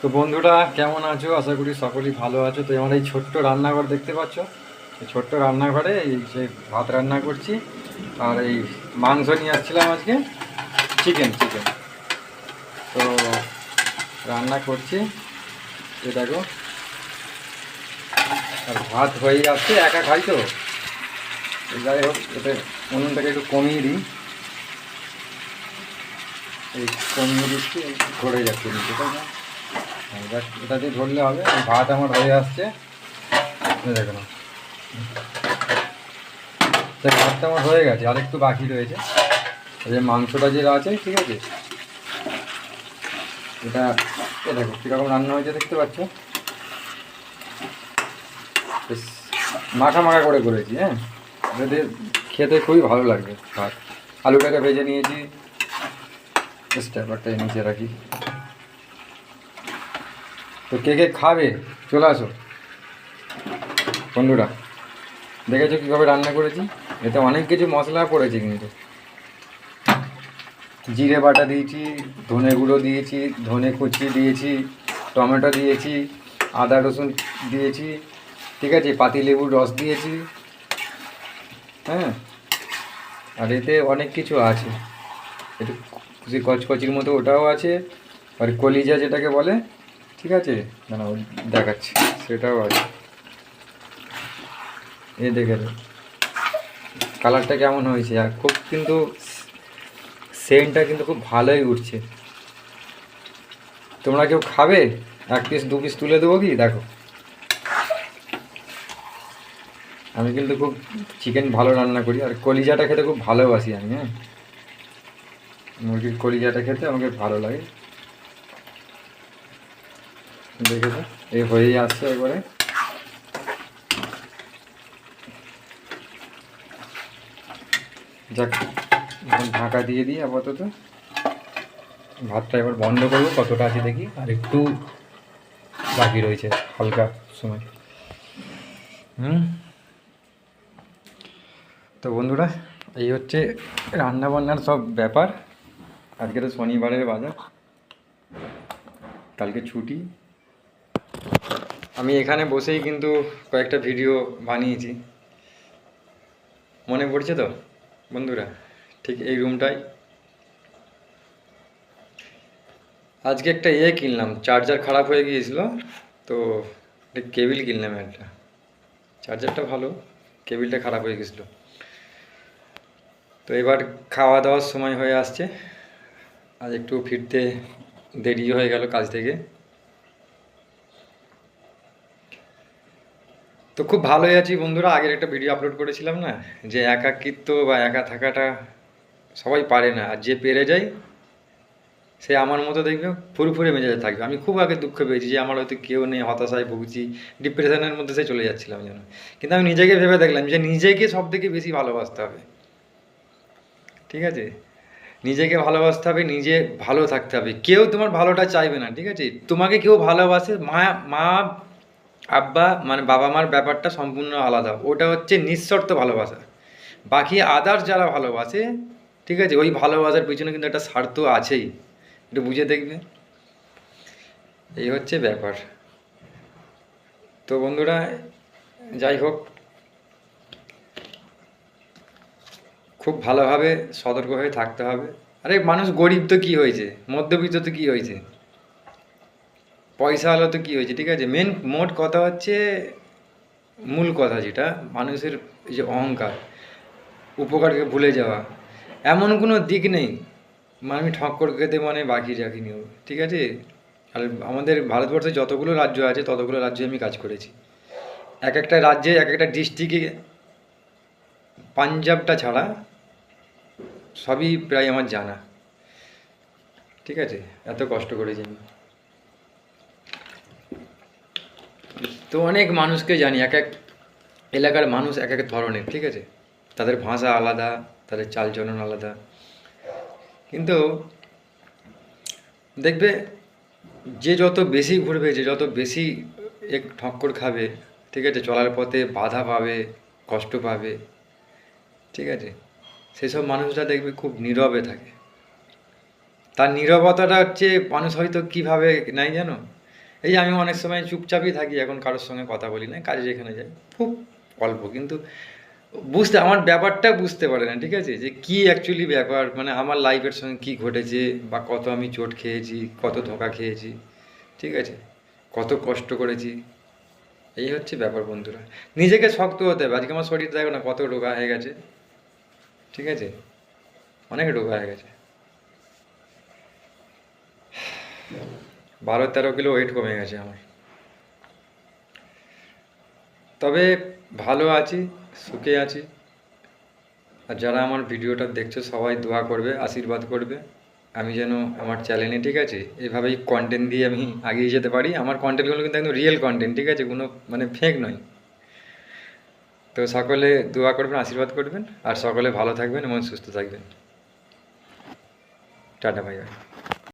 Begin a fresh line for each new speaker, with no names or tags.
তো বন্ধুরা, কেমন আছো? আশা করি সকলেই ভালো আছো। তো আমার এই ছোট্ট রান্নাঘর দেখতে পাচ্ছ? এই ছোট্ট রান্নাঘরে এই যে ভাত রান্না করছি, আর এই মাংস নিয়ে আসছিলাম আজকে, চিকেন চিকেন। তো রান্না করছি। এ দেখো, আর ভাত হয়ে যাচ্ছে একা খাই তো। যাই হোক, এতে উনুনটাকে একটু কমিয়ে দিই। এই কমিয়ে দিচ্ছি ধরে যাচ্ছে নিচে, তাই না? এবার এটা দিয়ে ধরলে হবে ভাত আমার হয়ে আসছে। দেখো না। ভাতটা আমার হয়ে গেছে, আর একটু বাকি রয়েছে। এই যে মাংসটা যেটা আছে, ঠিক আছে? এটা দেখো, কীরকম রান্না হয়েছে দেখতে পাচ্ছ? বেশ, মাখা মাখা করে করেছি হ্যাঁ? এটা দিয়ে খেতে খুবই ভালো লাগবে ভাত। আলুটাকে ভেজে নিয়েছি। স্ট্যাপারটা নিচে রাখি তো কে কে খাবে? চলে আসো। বন্ধুরা, দেখেছ কীভাবে রান্না করেছি? এতে অনেক কিছু মশলা পড়েছে কিন্তু। জিরে বাটা দিয়েছি, ধনে গুঁড়ো দিয়েছি, ধনে কুচি দিয়েছি, টমেটো দিয়েছি, আদা রসুন দিয়েছি, ঠিক আছে, পাতিলেবুর রস দিয়েছি হ্যাঁ? আর এতে অনেক কিছু আছে। একটু কচকচির মতো ওটাও আছে, আর কলিজা যেটাকে বলে ঠিক আছে? না দেখাচ্ছি, সেটাও আছে। এ দেখে কালারটা কেমন হয়েছে? আর খুব কিন্তু সেন্টটা কিন্তু খুব ভালোই উঠছে। তোমরা কেউ খাবে? এক পিস দু পিস তুলে দেবো কি? দেখো। আমি কিন্তু খুব চিকেন ভালো রান্না করি, আর কলিজাটা খেতে খুব ভালোবাসি আমি হ্যাঁ? মুরগির কলিজাটা খেতে আমাকে ভালো লাগে। দেখেছ এই হয়েই আসছে একবারে। যাক, এখন ঢাকা দিয়ে দিই আপাতত। ভাতটা এবার বন্ধ করব, কতটা আছে দেখি। আর একটু বাকি রয়েছে, হালকা সময়। হুম। তো বন্ধুরা, এই হচ্ছে রান্না বান্নার সব ব্যাপার। আজকে তো শনিবারের বাজার। কালকে ছুটি। আমি এখানে বসেই কিন্তু কয়েকটা ভিডিও বানিয়েছি। মনে পড়ছে তো? বন্ধুরা, ঠিক এই রুমটাই আজকে একটা ইয়ে কিনলাম চার্জার খারাপ হয়ে গিয়েছিল, তো কেবিল কিনলাম একটা। চার্জারটা ভালো, কেবিলটা খারাপ হয়ে গেছিল তো এবার খাওয়া দাওয়ার সময় হয়ে আসছে। আজ একটু ফিরতে দেরি হয়ে গেল কাজ থেকে। তো খুব ভালোই আছি বন্ধুরা। আগের একটা ভিডিও আপলোড করেছিলাম না? যে একাকিত্ব বা একা থাকাটা সবাই পারে না। আর যে পেরে যায়, সে আমার মতো দেখবে ফুরফুরে মেজাজে থাকবে। আমি খুব আগে দুঃখ পেয়েছি যে আমার হয়তো কেউ নেই, হতাশায় ভুগছি ডিপ্রেশনের মধ্যে সে চলে যাচ্ছিলাম যেন। কিন্তু আমি নিজেকে ভেবে দেখলাম যে নিজেকে সব থেকে বেশি ভালোবাসতে হবে। ঠিক আছে? নিজেকে ভালোবাসতে হবে, নিজে ভালো থাকতে হবে। কেউ তোমার ভালোটা চাইবে না, ঠিক আছে? তোমাকে কেউ ভালোবাসে, মা মা আব্বা মানে বাবা মার ব্যাপারটা সম্পূর্ণ আলাদা। ওটা হচ্ছে নিঃশর্ত ভালোবাসা। বাকি আদার্স যারা ভালোবাসে, ঠিক আছে, ওই ভালোবাসার পিছনে কিন্তু একটা স্বার্থ আছেই। একটু বুঝে দেখবে। এই হচ্ছে ব্যাপার। তো বন্ধুরা, যাই হোক। খুব ভালোভাবে সতর্ক হয়ে থাকতে হবে। আরে, মানুষ গরিব তো কী হয়েছে? মধ্যবিত্ত তো কী হয়েছে? পয়সা হলো তো কী হয়েছে ঠিক আছে? মেন মোট কথা হচ্ছে মূল কথা যেটা মানুষের যে অহংকার উপকারকে ভুলে যাওয়া এমন কোনো দিক নেই মানে আমি ঠক্কর খেতে মানে বাকি রাখিনি ও, ঠিক আছে? আর আমাদের ভারতবর্ষে যতগুলো রাজ্য আছে ততগুলো রাজ্যে আমি কাজ করেছি। এক একটা রাজ্যে এক একটা ডিস্ট্রিক্টে পাঞ্জাবটা ছাড়া সবই প্রায় আমার জানা ঠিক আছে? এত কষ্ট করেছি আমি। তো অনেক মানুষকে জানি, এক এক এলাকার মানুষ এক এক ধরনের, ঠিক আছে? তাদের ভাষা আলাদা, তাদের চালচলন আলাদা। কিন্তু দেখবে যে যত বেশি ঘুরবে, যে যত বেশি এক ঠক্কর খাবে, ঠিক আছে, চলার পথে বাধা পাবে, কষ্ট পাবে, ঠিক আছে? সেসব মানুষরা দেখবে খুব নীরবে থাকে। তার নীরবতাটা হচ্ছে মানুষ হয়তো কীভাবে নাই জানো? এই আমি অনেক সময় চুপচাপই থাকি, এখন কারোর সঙ্গে কথা বলি না কাজে যেখানে যাই, খুব অল্প, কিন্তু বুঝতে, আমার ব্যাপারটা বুঝতে পারে না, ঠিক আছে? যে কি অ্যাকচুয়ালি ব্যাপার মানে আমার লাইফের সঙ্গে কি ঘটেছে, বা কত আমি চোট খেয়েছি, কত ধোকা খেয়েছি, ঠিক আছে? কত কষ্ট করেছি, এই হচ্ছে ব্যাপার বন্ধুরা। নিজেকে শক্ত হতে হবে, আজকে আমার শরীর দেখো না কত রোগা হয়ে গেছে, ঠিক আছে? অনেক রোগা হয়ে গেছে। বারো তেরো কিলো ওয়েট কমে গেছে আমার। তবে ভালো আছি, সুখে আছি। আর যারা আমার ভিডিওটা দেখছ, সবাই দোয়া করবে, আশীর্বাদ করবে। আমি যেন আমার চ্যানেলে ঠিক আছে? এভাবেই কন্টেন্ট দিয়ে আমি এগিয়ে যেতে পারি। আমার কন্টেন্টগুলো কিন্তু একদম রিয়েল কন্টেন্ট ঠিক আছে? কোনো মানে ফেক নয়। তো সকলে দোয়া করবেন, আশীর্বাদ করবেন। আর সকলে ভালো থাকবেন এবং সুস্থ থাকবেন। টাটা ভাই বাই